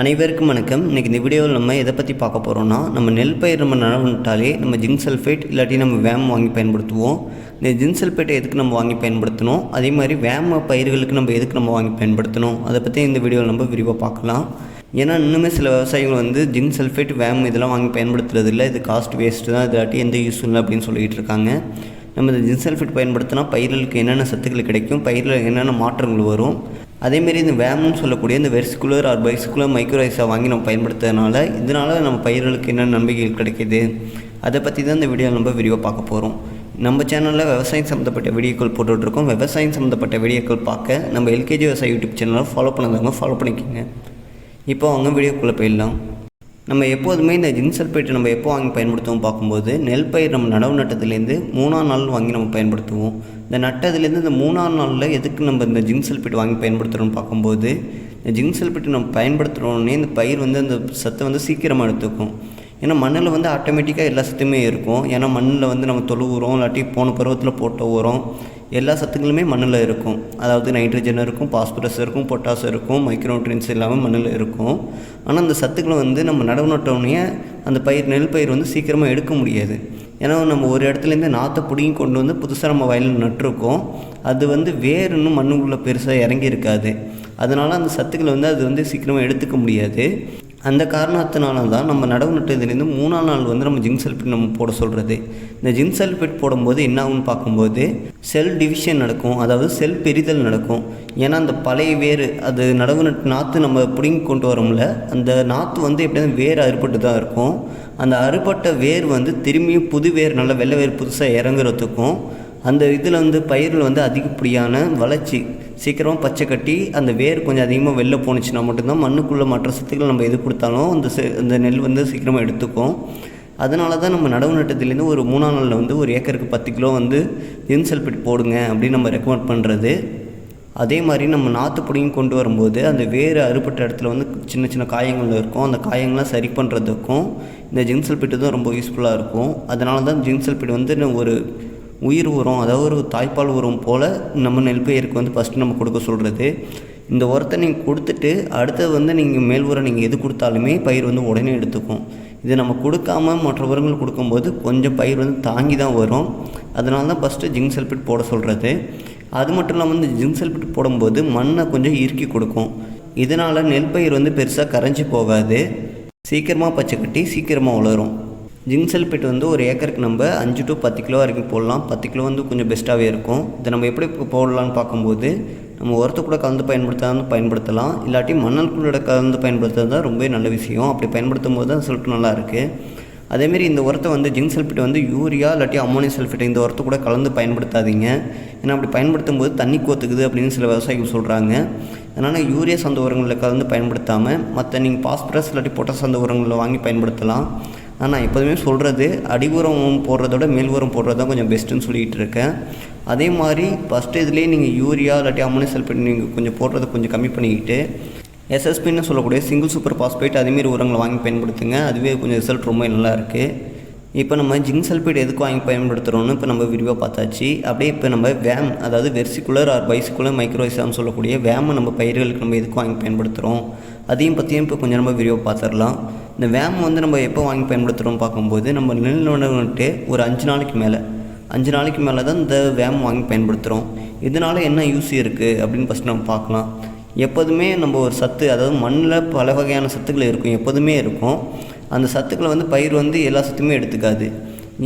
அனைவருக்கும் வணக்கம். இன்றைக்கி இந்த வீடியோவில் நம்ம எதை பற்றி பார்க்க போகிறோம்னா நம்ம நெல் பயிர் நம்ம நடவுட்டாலே நம்ம ஜிங்க் சல்ஃபேட் இல்லாட்டி நம்ம வேம் வாங்கி பயன்படுத்துவோம். இந்த ஜிங்க் சல்ஃபேட்டை எதுக்கு நம்ம வாங்கி பயன்படுத்தணும்? அதே மாதிரி வேம பயிர்களுக்கு நம்ம எதுக்கு நம்ம வாங்கி பயன்படுத்தணும்? அதை பற்றி இந்த வீடியோவில் நம்ம விரிவாக பார்க்கலாம். ஏன்னா இன்னுமே சில விவசாயிகள் வந்து ஜிங்க் சல்ஃபேட் வேம் இதெல்லாம் வாங்கி பயன்படுத்துறது இல்லை இது காஸ்ட் வேஸ்ட்டு தான். இதாட்டி எந்த யூஸ் இல்லை அப்படின்னு சொல்லிட்டு இருக்காங்க. நம்ம இந்த ஜிங்க் சல்ஃபேட் பயன்படுத்தினா பயிர்களுக்கு என்னென்ன சத்துக்கள் கிடைக்கும்? பயிரில் என்னென்ன மாற்றங்கள் வரும்? அதேமாரி இந்த வேமுன்னு சொல்லக்கூடிய இந்த வெர்சிகுலர் ஆர் பைசிகுலர் மைக்ரோரைஸை வாங்கி நம்ம பயன்படுத்துறதுனால இதனால் நம்ம பயிர்களுக்கு என்ன நன்மைகள் கிடைக்கிது? அதை பற்றி தான் இந்த வீடியோ நம்ம விரிவாக பார்க்க போகிறோம் நம்ம சேனலில் விவசாயம் சம்மந்தப்பட்ட வீடியோக்கள் போட்டுட்ருக்கோம். விவசாயம் சம்மந்தப்பட்ட வீடியோக்கள் பார்க்க நம்ம எல்கேஜி விவசாய யூடியூப் சேனலை ஃபாலோ பண்ணாதவங்க ஃபாலோ பண்ணிக்கோங்க. இப்போ அவங்க வீடியோக்குள்ளே போயிடலாம். நம்ம எப்போதுமே இந்த ஜின் சல்பேட் நம்ம எப்போ வாங்கி பயன்படுத்துவோம் பார்க்கும்போது நெல் பயிர் நம்ம நடவு நட்டத்துலேருந்து மூணாம் நாள் வாங்கி நம்ம பயன்படுத்துவோம். இந்த நட்டதுலேருந்து இந்த மூணாம் நாளில் எதுக்கு நம்ம இந்த ஜிங்க் சல்பேட் வாங்கி பயன்படுத்துகிறோம்னு பார்க்கும்போது இந்த ஜிங்க் சல்பேட் நம்ம பயன்படுத்துகிறோன்னே இந்த பயிர் வந்து அந்த சத்தை வந்து சீக்கிரமாக எடுத்துக்கும். ஏன்னா மண்ணில் வந்து ஆட்டோமேட்டிக்காக எல்லா சத்துமே இருக்கும். ஏன்னா மண்ணில் வந்து நம்ம தொழு உரம் இல்லாட்டி போன பருவத்தில் போட்ட உரம் எல்லா சத்துக்களுமே மண்ணில் இருக்கும். அதாவது நைட்ரஜன் இருக்கும் பாஸ்பரஸ் இருக்கும் பொட்டாஸ் இருக்கும் மைக்ரோட்ரியன்ஸ் எல்லாமே மண்ணில் இருக்கும். ஆனால் அந்த சத்துக்களை வந்து நம்ம நடவு நட்டோடனே அந்த பயிர் நெல் பயிர் வந்து சீக்கிரமாக எடுக்க முடியாது. ஏன்னா நம்ம ஒரு இடத்துலேருந்து நாற்றை பிடிங்கி கொண்டு வந்து புதுசாக நம்ம வயலில் நட்டிருக்கோம். அது வந்து வேர் இன்னும் மண்ணுக்குள்ளே பெருசாக இறங்கி இருக்காது அதனால் அந்த சத்துக்களை வந்து அது வந்து சீக்கிரமாக எடுத்துக்க முடியாது. அந்த காரணத்தினால தான் நம்ம நடவு நட்டதுலேருந்து மூணாம் நாள் வந்து நம்ம ஜிங்க் சல்ஃபேட் நம்ம போட சொல்கிறது இந்த ஜிங்க் சல்ஃபேட் போடும்போது என்ன ஆகும்னு பார்க்கும்போது செல் டிவிஷன் நடக்கும் அதாவது செல் பெரிதல் நடக்கும். ஏன்னா அந்த பழைய வேர் அது நடவு நட்டு நாற்று நம்ம பிடுங்கி கொண்டு வரோம்ல அந்த நாற்று வந்து எப்படியாவது வேர் அறுபட்டு தான் இருக்கும். அந்த அறுபட்ட வேர் வந்து திரும்பியும் புது வேர் நல்ல வெள்ளை வேர் புதுசாக இறங்குறதுக்கும் அந்த இதில் வந்து பயிரில் வந்து அதிகப்படியான வளர்ச்சி சீக்கிரமாக பச்சை கட்டி அந்த வேர் கொஞ்சம் அதிகமாக வெளில போணுச்சுன்னா மட்டும்தான் மண்ணுக்குள்ளே மற்ற சத்துக்கள் நம்ம எது கொடுத்தாலும் அந்த செ அந்த நெல் வந்து சீக்கிரமாக எடுத்துக்கும். அதனால தான் நம்ம நடவு நட்டத்துலேருந்து ஒரு மூணாம் நாளில் வந்து ஒரு ஏக்கருக்கு பத்து கிலோ வந்து இன்சல்பேட் போடுங்க அப்படின்னு நம்ம ரெக்கமெண்ட் பண்ணுறது அதே மாதிரி நம்ம நாற்று பிடிங்கி கொண்டு வரும்போது அந்த வேறு அறுபட்ட இடத்துல வந்து சின்ன சின்ன காயங்கள் இருக்கும். அந்த காயங்கள்லாம் சரி பண்ணுறதுக்கும் இந்த ஜிங்க் தான் ரொம்ப யூஸ்ஃபுல்லாக இருக்கும். அதனால தான் ஜிங்க் வந்து ஒரு உயிர் உரம் அதாவது ஒரு தாய்ப்பால் உரம் போல் நம்ம நெல் பயிருக்கு வந்து ஃபஸ்ட்டு நம்ம கொடுக்க சொல்கிறது இந்த உரத்தை நீங்கள் கொடுத்துட்டு அடுத்தது வந்து நீங்கள் மேல் உரம் நீங்கள் எது கொடுத்தாலுமே பயிர் வந்து உடனே எடுத்துக்கும். இது நம்ம கொடுக்காம மற்ற உரங்கள் கொடுக்கும்போது கொஞ்சம் பயிர் வந்து தாங்கி தான் வரும். அதனால தான் ஃபஸ்ட்டு ஜிங்க் சல்பேட் போட சொல்கிறது அது மட்டும் இல்லாமல் இந்த ஜிங்க் சல்பேட் போடும்போது மண்ணை கொஞ்சம் இறுக்கி கொடுக்கும். இதனால் நெல் பயிர் வந்து பெருசாக கரைஞ்சி போகாது. சீக்கிரமாக பச்சை கட்டி சீக்கிரமாக வளரும். ஜிங்க் சல்பேட் வந்து ஒரு ஏக்கருக்கு நம்ம அஞ்சு டு பத்து கிலோ வரைக்கும் போடலாம். பத்து கிலோ வந்து கொஞ்சம் பெஸ்ட்டாகவே இருக்கும். இதை நம்ம எப்படி போடலான்னு பார்க்கும்போது நம்ம உரத்து கூட கலந்து பயன்படுத்தாமல் பயன்படுத்தலாம். இல்லாட்டி மணல் கூட கலந்து பயன்படுத்துறது தான் ரொம்பவே நல்ல விஷயம். அப்படி பயன்படுத்தும் போது தான் சொல்லிட்டு நல்லா இருக்குது அதேமாரி இந்த உரத்தை வந்து ஜிங்க் சல்ஃபேட் வந்து யூரியா இல்லாட்டி அம்மோனியம் சல்ஃபேட் இந்த உரத்தை கூட கலந்து பயன்படுத்தாதீங்க. ஏன்னா அப்படி பயன்படுத்தும் போது தண்ணி கோத்துக்குது அப்படின்னு சில விவசாயிகள் சொல்கிறாங்க அதனால் யூரியா சந்த உரங்களில் கலந்து பயன்படுத்தாமல் மற்ற நீங்கள் பாஸ்பரஸ் இல்லாட்டி பொட்டாஸ் சந்த உரங்களில் வாங்கி பயன்படுத்தலாம். ஆனால் எப்போதுமே சொல்கிறது அடி உரம் போடுறதோட மேல் உரம் போடுறது தான் கொஞ்சம் பெஸ்ட்டுன்னு சொல்லிகிட்டு இருக்கேன். அதே மாதிரி ஃபஸ்ட்டு இதுலேயே நீங்கள் யூரியா இல்லாட்டி அம்மோனியம் சல்ஃபேட் நீங்கள் கொஞ்சம் போடுறத கொஞ்சம் கம்மி பண்ணிக்கிட்டு எஸ்எஸ்பின்னு சொல்லக்கூடிய சிங்கிள் சூப்பர் பாஸ்பேட் அதேமாரி உரங்களை வாங்கி பயன்படுத்துங்க. அதுவே கொஞ்சம் ரிசல்ட் ரொம்ப நல்லா இருக்குது இப்போ நம்ம ஜிங்க் சல்ஃபேட் எதுக்கு வாங்கி பயன்படுத்துகிறோன்னு இப்போ நம்ம விரிவாக பார்த்தாச்சு. அப்படியே இப்போ நம்ம வேம் அதாவது வெர்சிகுலர் ஆர் பைசிகுலர் மைக்ரோයිசான்னு சொல்லக்கூடிய வேமை நம்ம பயிர்களுக்கு நம்ம எதுக்கு வாங்கி பயன்படுத்துகிறோம் அதையும் பற்றியும் இப்போ கொஞ்சம் நம்ம விரிவாக பார்த்துடலாம். இந்த வேம் வந்து நம்ம எப்போ வாங்கி பயன்படுத்துகிறோம் பார்க்கும்போது நம்ம நெல் வந்துட்டு ஒரு அஞ்சு நாளைக்கு மேலே. அஞ்சு நாளைக்கு மேலே தான் இந்த வேம் வாங்கி பயன்படுத்துகிறோம் இதனால் என்ன யூஸ் இருக்குது அப்படின்னு ஃபஸ்ட் நம்ம பார்க்கலாம். எப்போதுமே நம்ம ஒரு சத்து அதாவது மண்ணில் பல வகையான சத்துக்கள் இருக்கும். எப்போதுமே இருக்கும். அந்த சத்துக்களை வந்து பயிர் வந்து எல்லா சத்துமே எடுத்துக்காது.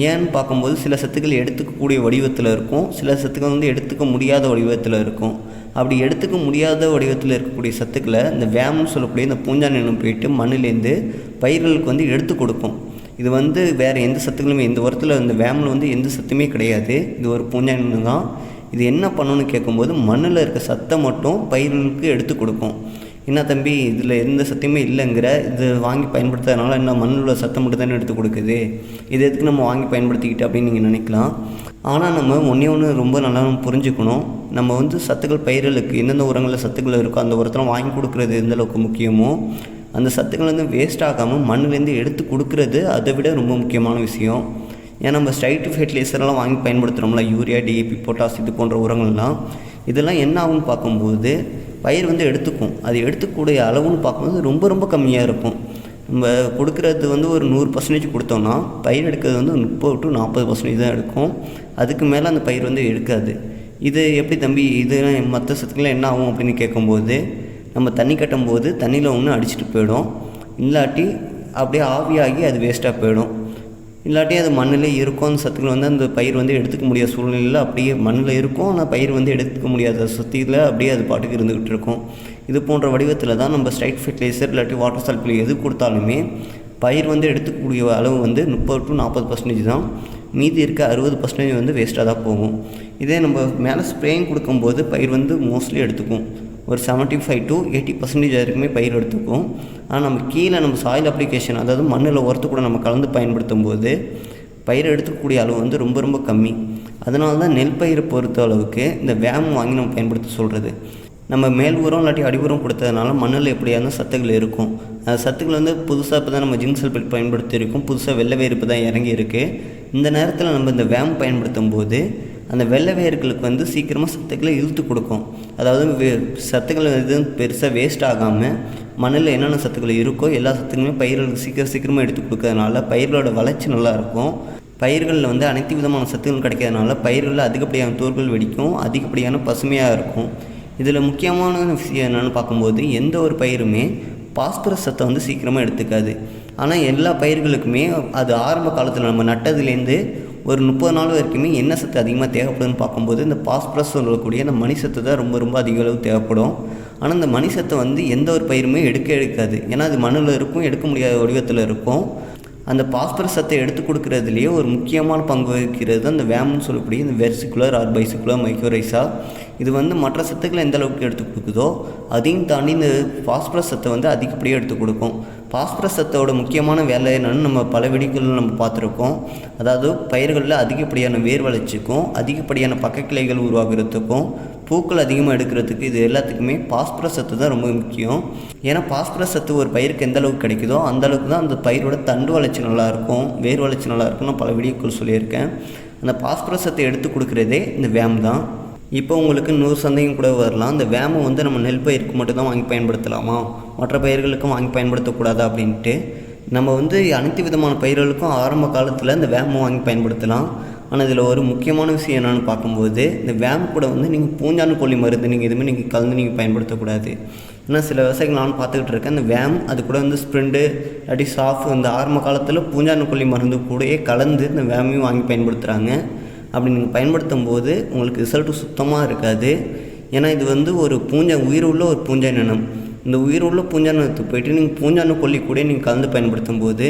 ஏன்னு பார்க்கும்போது சில சத்துக்கள் எடுத்துக்கக்கூடிய வடிவத்தில் இருக்கும் சில சத்துக்கள் வந்து எடுத்துக்க முடியாத வடிவத்தில் இருக்கும். அப்படி எடுத்துக்க முடியாத வடிவத்தில் இருக்கக்கூடிய சத்துக்களை இந்த வேம்னு சொல்லக்கூடிய இந்த பூஞ்சான் போயிட்டு மண்ணிலேருந்து பயிர்களுக்கு வந்து எடுத்து கொடுக்கும். இது வந்து வேறு எந்த சத்துக்களுமே இந்த உரத்தில் இந்த வேமில் வந்து எந்த சத்துமே கிடையாது. இது ஒரு பூஞ்சான் தான். இது என்ன பண்ணணும்னு கேட்கும்போது மண்ணில் இருக்க சத்தை மட்டும் பயிர்களுக்கு எடுத்து கொடுக்கும். என்ன தம்பி இதில் எந்த சத்தையுமே இல்லைங்கிற இது வாங்கி பயன்படுத்துறதுனால என்ன மண்ணில் உள்ள சத்தம் மட்டும் தானே எடுத்து கொடுக்குது? இது எதுக்கு நம்ம வாங்கி பயன்படுத்திக்கிட்டு அப்படின்னு நீங்கள் நினைக்கலாம். ஆனால் நம்ம ஒன்றே ஒன்று ரொம்ப நல்லா புரிஞ்சுக்கணும். நம்ம வந்து சத்துக்கள் பயிர்களுக்கு எந்தெந்த உரங்களில் சத்துக்கள் இருக்கோ அந்த உரத்தெல்லாம் வாங்கி கொடுக்குறது எந்த அளவுக்கு முக்கியமோ அந்த சத்துக்கள் வந்து வேஸ்ட் ஆகாமல் மண்ணிலேருந்து எடுத்து கொடுக்குறது அதை விட ரொம்ப முக்கியமான விஷயம். ஏன்னா நம்ம ஸ்ட்ரைட் ஃபெர்டிலைசர்லாம் வாங்கி பயன்படுத்துகிறோம்ல யூரியா டிஏபி பொட்டாஸ் இது போன்ற உரங்கள்லாம். இதெல்லாம் என்ன ஆகும்னு பார்க்கும்போது பயிர் வந்து எடுத்துக்கும். அது எடுத்துக்கூடிய அளவுன்னு பார்க்கும்போது ரொம்ப ரொம்ப கம்மியாக இருக்கும். நம்ம கொடுக்குறது வந்து ஒரு நூறு பர்சன்டேஜ் கொடுத்தோம்னா பயிர் எடுக்கிறது வந்து முப்பது டு நாற்பது பர்சன்டேஜ் தான் எடுக்கும். அதுக்கு மேலே அந்த பயிர் வந்து எடுக்காது. இது எப்படி தம்பி இதெல்லாம் மற்ற சத்துக்கெல்லாம் என்ன ஆகும் அப்படின்னு கேட்கும்போது நம்ம தண்ணி கட்டும்போது தண்ணியில் ஒன்று அடிச்சுட்டு போயிடும். இல்லாட்டி அப்படியே ஆவியாகி அது வேஸ்ட்டாக போயிடும். இல்லாட்டி அது மண்ணில் இருக்கும் அந்த சத்துக்கள் வந்து அந்த பயிர் வந்து எடுத்துக்க முடியாத சூழ்நிலையில் அப்படியே மண்ணில் இருக்கும். ஆனால் பயிர் வந்து எடுத்துக்க முடியாத சத்தியில் அப்படியே அது பாட்டுக்கு இருந்துக்கிட்டு இருக்கும். இது போன்ற வடிவத்தில் தான் நம்ம ஸ்ட்ரைட் ஃபெர்டிலைசர் இல்லாட்டி வாட்டர் சல்ஃபில் எது கொடுத்தாலுமே பயிர் வந்து எடுத்துக்கக்கூடிய அளவு வந்து முப்பது டு நாற்பது பர்சன்டேஜ் தான். மீதி இருக்க அறுபது பர்சன்டேஜ் வந்து வேஸ்ட்டாக தான் போகும். இதே நம்ம மேலே ஸ்ப்ரேயிங் கொடுக்கும்போது பயிர் வந்து மோஸ்ட்லி எடுத்துக்கும். ஒரு seventy five to eighty percentage வரைக்குமே பயிர் எடுத்துக்கும். ஆனால் நம்ம கீழே நம்ம சாயில் அப்ளிகேஷன் அதாவது மண்ணில் உரத்து கூட நம்ம கலந்து பயன்படுத்தும் போது பயிர் எடுத்துக்கக்கூடிய அளவு வந்து ரொம்ப ரொம்ப கம்மி. அதனால தான் நெல் பயிரை பொறுத்த அளவுக்கு இந்த வேம் வாங்கி நம்ம பயன்படுத்த சொல்கிறது நம்ம மேல் உரம் இல்லாட்டி அடி உரம் கொடுத்ததுனால மண்ணில் எப்படியாவது சத்துக்கள் இருக்கும். அந்த சத்துக்கள் வந்து புதுசாக இப்போ தான் நம்ம ஜிங்க் சல்பேட் பயன்படுத்தியிருக்கோம். புதுசாக வெள்ளை வேறு தான் இறங்கி இருக்குது இந்த நேரத்தில் நம்ம இந்த வேம் பயன்படுத்தும் போது அந்த வெள்ளை வேர்களுக்கு வந்து சீக்கிரமாக சத்துக்களை இழுத்து கொடுக்கும். அதாவது வே சத்துக்கள் எதுவும் பெருசாக வேஸ்ட் ஆகாமல் மண்ணில் என்னென்ன சத்துக்கள் இருக்கோ எல்லா சத்துக்களுமே பயிர்களுக்கு சீக்கிரம் சீக்கிரமாக எடுத்து கொடுக்கறதுனால பயிர்களோட வளர்ச்சி நல்லாயிருக்கும் பயிர்களில் வந்து அனைத்து விதமான சத்துக்கள் கிடைக்கிறதுனால பயிர்களில் அதிகப்படியான தோர்கள் வெடிக்கும் அதிகப்படியான பசுமையாக இருக்கும். இதில் முக்கியமான விஷயம் என்னென்னு பார்க்கும்போது எந்த ஒரு பயிருமே பாஸ்பரஸ் சத்தை வந்து சீக்கிரமாக எடுத்துக்காது. ஆனால் எல்லா பயிர்களுக்குமே அது ஆரம்ப காலத்தில் நம்ம நட்டதுலேருந்து ஒரு முப்பது நாள் வரைக்குமே என்ன சத்து அதிகமாக தேவைப்படுதுன்னு பார்க்கும்போது இந்த பாஸ்பரஸ் சொல்லக்கூடிய இந்த மணி சத்து தான் ரொம்ப ரொம்ப அதிக அளவு தேவைப்படும். ஆனால் இந்த மணி சத்தை வந்து எந்த ஒரு பயிருமே எடுக்க எடுக்காது. ஏன்னா அது மண்ணில் இருக்கும் எடுக்க முடியாத வடிவத்தில் இருக்கும். அந்த பாஸ்பரஸ் சத்தை எடுத்து கொடுக்குறதுலேயே ஒரு முக்கியமான பங்கு வகிக்கிறது அந்த வேம்னு சொல்லக்கூடிய இந்த வெர்சிகுலர் ஆர் பைசிகுலர் மைக்ரோரைஸா இது வந்து மற்ற சத்துக்களை எந்த அளவுக்கு எடுத்து கொடுக்குதோ அதையும் தாண்டி இந்த பாஸ்பரஸ் சத்தை வந்து அதிகப்படியாக எடுத்து கொடுக்கும். பாஸ்பரஸ் சத்தோட முக்கியமான வேலை என்னென்னு நம்ம பல வெடிகளில் நம்ம பார்த்துருக்கோம். அதாவது பயிர்களில் அதிகப்படியான வேர் வளர்ச்சிக்கும் அதிகப்படியான பக்கக்கிளைகள் உருவாகிறதுக்கும் பூக்கள் அதிகமாக எடுக்கிறதுக்கு இது எல்லாத்துக்குமே பாஸ்பரஸ் சத்து தான் ரொம்ப முக்கியம். ஏன்னா பாஸ்பரஸ் சத்து ஒரு பயிருக்கு எந்த அளவுக்கு கிடைக்குதோ அந்த அளவுக்கு தான் அந்த பயிரோட தண்டு வளர்ச்சி நல்லாயிருக்கும் வேர் வளர்ச்சி நல்லாயிருக்கும் நான் பல வீடியோக்கள் சொல்லியிருக்கேன். அந்த பாஸ்பரஸ் சத்தை எடுத்து கொடுக்குறதே இந்த வேம் தான். இப்போ உங்களுக்கு நூறு சந்தேகம் கூட வரலாம். அந்த வேமை வந்து நம்ம நெல் பயிருக்கு மட்டும் தான் வாங்கி பயன்படுத்தலாமா? மற்ற பயிர்களுக்கும் வாங்கி பயன்படுத்தக்கூடாது அப்படின்ட்டு நம்ம வந்து அனைத்து விதமான பயிர்களுக்கும் ஆரம்ப காலத்தில் இந்த வேமை வாங்கி பயன்படுத்தலாம். ஆனால் இதில் ஒரு முக்கியமான விஷயம் என்னென்னு பார்க்கும்போது இந்த வேம் கூட வந்து நீங்கள் பூஞ்சான் கொல்லி மருந்து நீங்கள் எதுவுமே நீங்கள் கலந்து நீங்கள் பயன்படுத்தக்கூடாது. ஏன்னா சில விவசாயிகள் நான் பார்த்துக்கிட்டு இருக்கேன் இந்த வேம் அது கூட வந்து ஸ்ப்ரிண்டு இல்லாட்டி சாஃப் இந்த ஆரம்ப காலத்தில் பூஞ்சான கொல்லி மருந்து கூடயே கலந்து இந்த வேமையும் வாங்கி பயன்படுத்துகிறாங்க அப்படி நீங்கள் பயன்படுத்தும் போது உங்களுக்கு ரிசல்ட்டு சுத்தமாக இருக்காது. ஏன்னா இது வந்து ஒரு பூஞ்சை உயிர் உள்ள ஒரு பூஞ்சை நினம் இந்த உயிர் உள்ள பூஞ்சானத்துக்கு போயிட்டு நீங்கள் பூஞ்சான கூட நீங்கள் கலந்து பயன்படுத்தும் போது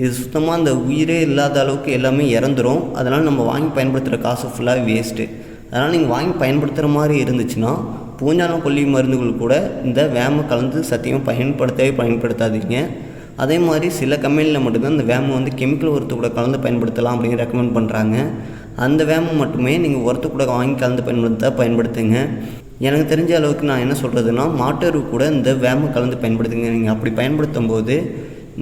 இது சுத்தமாக அந்த உயிரே இல்லாத அளவுக்கு எல்லாமே இறந்துரும். அதனால் நம்ம வாங்கி பயன்படுத்துகிற காசு ஃபுல்லாக வேஸ்ட்டு அதனால் நீங்கள் வாங்கி பயன்படுத்துகிற மாதிரி இருந்துச்சுன்னா பூஞ்சான கொல்லி மருந்துகள் கூட இந்த வேமை கலந்து சத்தியமாக பயன்படுத்தவே பயன்படுத்தாதீங்க. அதே மாதிரி சில கம்பெனியில் மட்டும்தான் இந்த வேமை வந்து கெமிக்கல் உரத்து கூட கலந்து பயன்படுத்தலாம் அப்படின்னு ரெக்கமெண்ட் பண்ணுறாங்க அந்த வேமை மட்டுமே நீங்கள் உரத்து கூட வாங்கி கலந்து பயன்படுத்த பயன்படுத்துங்க. எனக்கு தெரிஞ்ச அளவுக்கு நான் என்ன சொல்கிறதுனா மாட்டரு கூட இந்த வேம கலந்து பயன்படுத்துங்க. நீங்கள் அப்படி பயன்படுத்தும் போது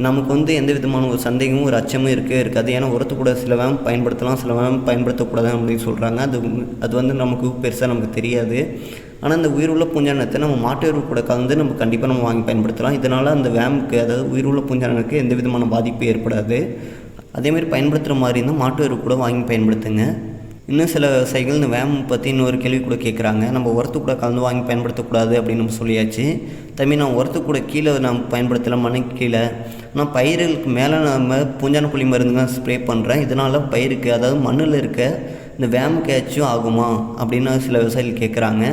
நமக்கு வந்து எந்த விதமான ஒரு சந்தேகமும் ஒரு அச்சமும் இருக்கவே இருக்காது. ஏன்னா உரத்து கூட சில வேம் பயன்படுத்தலாம் சில வேம் பயன்படுத்தக்கூடாது அப்படின்னு சொல்கிறாங்க அது அது வந்து நமக்கு பெருசாக நமக்கு தெரியாது. ஆனால் இந்த உயிருள்ள பூஞ்சானத்தை நம்ம மாட்டு எருவு கூட கலந்து நம்ம கண்டிப்பாக நம்ம வாங்கி பயன்படுத்தலாம். இதனால் அந்த வேமுக்கு அதாவது உயிருள்ள பூஞ்சானனுக்கு எந்த விதமான பாதிப்பு ஏற்படாது. அதேமாதிரி பயன்படுத்துகிற மாதிரி இருந்தால் மாட்டு எருவு கூட வாங்கி பயன்படுத்துங்க. இன்னும் சில விவசாயிகள் இந்த வேம் பற்றி இன்னொரு கேள்வி கூட கேட்குறாங்க நம்ம உரத்து கூட கலந்து வாங்கி பயன்படுத்தக்கூடாது அப்படின்னு நம்ம சொல்லியாச்சு. தம்பி நான் உரத்து கூட கீழே நம்ம பயன்படுத்தலாம் மண்ணுக்கு கீழே. ஆனால் பயிர்களுக்கு மேலே நம்ம பூஞ்சான புள்ளி மருந்துலாம் ஸ்ப்ரே பண்ணுறேன் இதனால் பயிருக்கு அதாவது மண்ணில் இருக்க இந்த வேமுக்கு ஏச்சும் ஆகுமா அப்படின்னு சில விவசாயிகள் கேட்குறாங்க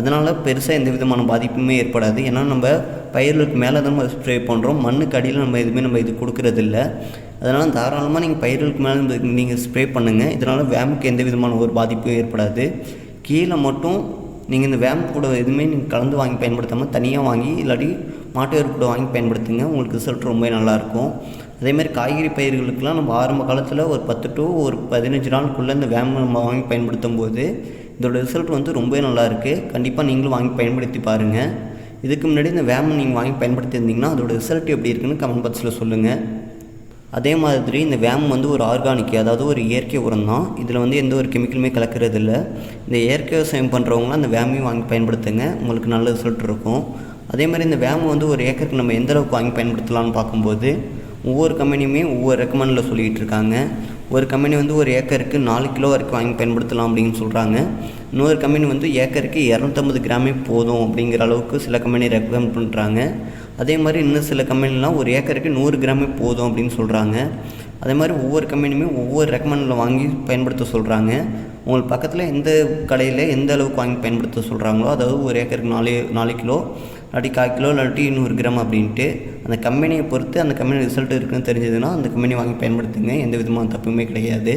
அதனால் பெருசாக எந்த விதமான பாதிப்புமே ஏற்படாது. ஏன்னா நம்ம பயிர்களுக்கு மேலே தான் நம்ம ஸ்ப்ரே பண்ணுறோம் மண்ணுக்கு அடியில் நம்ம எதுவுமே நம்ம இது கொடுக்கறதில்ல. அதனால் தாராளமாக நீங்கள் பயிர்களுக்கு மேலே நீங்கள் ஸ்ப்ரே பண்ணுங்கள் இதனால் வேமுக்கு எந்த விதமான ஒரு பாதிப்பும் ஏற்படாது. கீழே மட்டும் நீங்கள் இந்த வேம் கூட எதுவுமே நீங்கள் கலந்து வாங்கி பயன்படுத்தாமல் தனியாக வாங்கி இல்லாட்டி மாட்டு எரு கூட வாங்கி பயன்படுத்துங்க. உங்களுக்கு ரிசல்ட் ரொம்ப நல்லாயிருக்கும் அதேமாதிரி காய்கறி பயிர்களுக்கெலாம் நம்ம ஆரம்ப காலத்தில் ஒரு பத்து டு ஒரு பதினஞ்சு நாளுக்குள்ளே இந்த வேம்பு நம்ம வாங்கி பயன்படுத்தும் போது இதோட ரிசல்ட் வந்து ரொம்பவே நல்லாயிருக்கு கண்டிப்பாக நீங்களும் வாங்கி பயன்படுத்தி பாருங்கள் இதுக்கு முன்னாடி இந்த வேம்பு நீங்கள் வாங்கி பயன்படுத்தியிருந்தீங்கன்னா அதோட ரிசல்ட் எப்படி இருக்குன்னு கமெண்ட் பாக்ஸில் சொல்லுங்கள் அதே மாதிரி இந்த வேம் வந்து ஒரு ஆர்கானிக் அதாவது ஒரு இயற்கை உரம் தான். இதில் வந்து எந்த ஒரு கெமிக்கலுமே கலக்கிறது இல்லை. இந்த இயற்கை விவசாயம் பண்ணுறவங்களாம் அந்த வேமையும் வாங்கி பயன்படுத்துங்க. உங்களுக்கு நல்ல ரிசல்ட் இருக்கும். அதே மாதிரி இந்த வேம் வந்து ஒரு ஏக்கருக்கு நம்ம எந்த அளவுக்கு வாங்கி பயன்படுத்தலாம்னு பார்க்கும்போது ஒவ்வொரு கம்பெனியுமே ஒவ்வொரு ரெக்கமெண்டில் சொல்லிகிட்டு இருக்காங்க. ஒரு கம்பெனி வந்து ஒரு ஏக்கருக்கு நாலு கிலோ வரைக்கும் வாங்கி பயன்படுத்தலாம் அப்படின்னு சொல்கிறாங்க இன்னொரு கம்பெனி வந்து ஏக்கருக்கு இரநூத்தம்பது கிராமே போதும் அப்படிங்கிற அளவுக்கு சில கம்பெனி ரெக்கமெண்ட் பண்ணுறாங்க அதே மாதிரி இன்னும் சில கம்பெனிலாம் ஒரு ஏக்கருக்கு நூறு கிராமே போதும் அப்படின்னு சொல்கிறாங்க அதே மாதிரி ஒவ்வொரு கம்பெனியுமே ஒவ்வொரு ரெக்கமெண்டில் வாங்கி பயன்படுத்த சொல்கிறாங்க உங்களுக்கு பக்கத்தில் எந்த கடையில் எந்த அளவுக்கு வாங்கி பயன்படுத்த சொல்கிறாங்களோ அதாவது ஒரு ஏக்கருக்கு நாலு நாலு கிலோ இல்லாட்டி கால் கிலோ இல்லாட்டி நூறு கிராம் அப்படின்ட்டு அந்த கம்பெனியை பொறுத்து அந்த கம்பெனி ரிசல்ட் இருக்குன்னு தெரிஞ்சதுன்னா அந்த கம்பெனி வாங்கி பயன்படுத்துங்க. எந்த விதமான தப்புமே கிடையாது.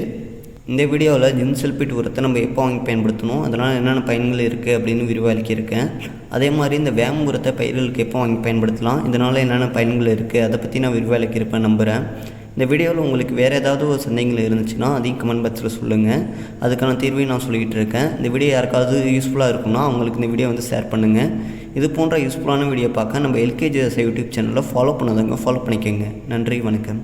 இந்த வீடியோவில் ஜிம் சல்பேட் உரத்தை நம்ம எப்போ வாங்கி பயன்படுத்தணும் அதனால் என்னென்ன பயன்கள் இருக்குது அப்படின்னு விரிவாக்கியிருக்கேன் அதே மாதிரி இந்த வேம்புரத்தை பயிர்களுக்கு எப்போ வாங்கி பயன்படுத்தலாம்? இதனால் என்னென்ன பயன்கள் இருக்குது அதை பற்றி நான் விரிவாக்கியிருப்பேன் நம்புகிறேன் இந்த வீடியோவில் உங்களுக்கு வேறு ஏதாவது ஒரு சந்தேகங்கள் இருந்துச்சுன்னா அதையும் கமெண்ட் பாக்ஸில் சொல்லுங்கள் அதுக்கான தீர்வையும் நான் சொல்லிக்கிட்டு இருக்கேன். இந்த வீடியோ யாருக்காவது யூஸ்ஃபுல்லாக இருக்கும்னா அவங்களுக்கு இந்த வீடியோ வந்து ஷேர் பண்ணுங்கள் இது போன்ற யூஸ்ஃபுல்லான வீடியோ பார்க்க நம்ம எல்கேஜி யூடியூப் சேனலில் ஃபாலோ பண்ணாதவங்க ஃபாலோ பண்ணிக்கோங்க. நன்றி வணக்கம்.